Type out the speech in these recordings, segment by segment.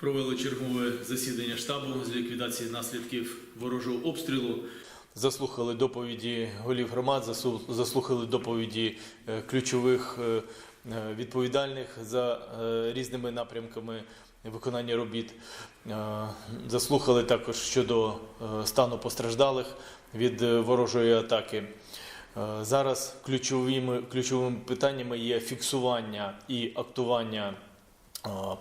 Провели чергове засідання штабу з ліквідації наслідків ворожого обстрілу. Заслухали доповіді голів громад, заслухали доповіді е, ключових е, е, відповідальних за різними напрямками виконання робіт. Заслухали також щодо стану постраждалих від ворожої атаки. Зараз ключовими, ключовими питаннями є фіксування і актування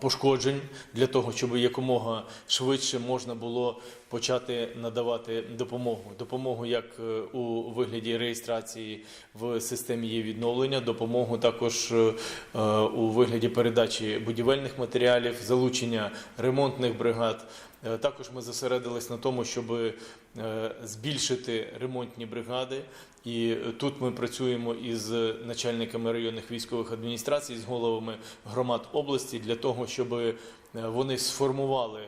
пошкоджень для того, щоб якомога швидше можна було почати надавати допомогу. Допомогу як е, у вигляді реєстрації в системі є відновлення, допомогу також е, е, у вигляді передачі будівельних матеріалів, залучення ремонтних бригад. Е, Також ми зосередились на тому, щоб е, збільшити ремонтні бригади. І е, тут ми працюємо із начальниками районних військових адміністрацій, з головами громад області для того, щоб вони сформували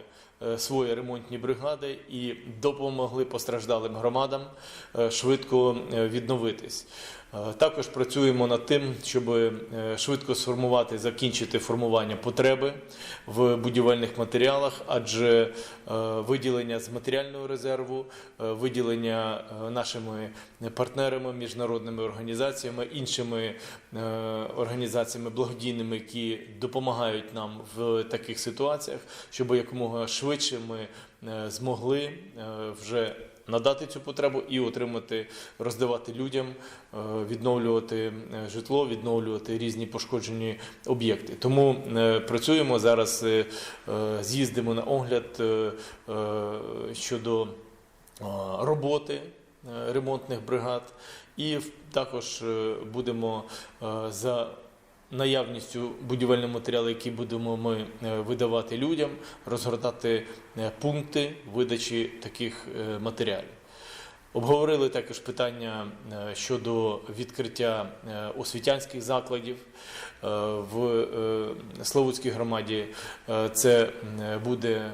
свої ремонтні бригади і допомогли постраждалим громадам е, швидко е, відновитись. Е, Також працюємо над тим, щоб е, швидко сформувати, закінчити формування потреби в будівельних матеріалах, адже е, виділення з матеріального резерву, е, виділення е, нашими партнерами, міжнародними організаціями, іншими е, організаціями благодійними, які допомагають нам в таких ситуаціях, щоб якомога швидше ми е, змогли е, вже надати цю потребу і отримати, роздавати людям, е, відновлювати житло, відновлювати різні пошкоджені об'єкти. Тому працюємо зараз, з'їздимо на огляд щодо роботи ремонтних бригад, і також будемо за наявністю будівельного матеріалу, який будемо ми е, видавати людям, розгортати е, пункти видачі таких е, матеріалів. Обговорили також питання щодо відкриття освітянських закладів в Славутській громаді. Це буде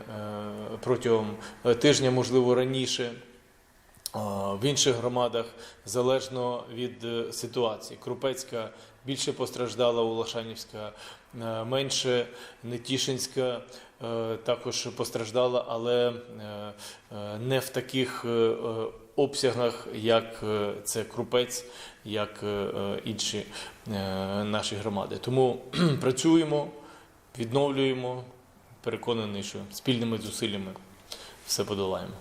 протягом тижня, можливо, раніше. В інших громадах залежно від е, ситуації. Крупецька більше постраждала, Улашанівська е, менше, Нетішинська е, також постраждала, але не в таких обсягах, як це Крупець, як інші наші громади. Тому працюємо, відновлюємо, переконаний, що спільними зусиллями все подолаємо.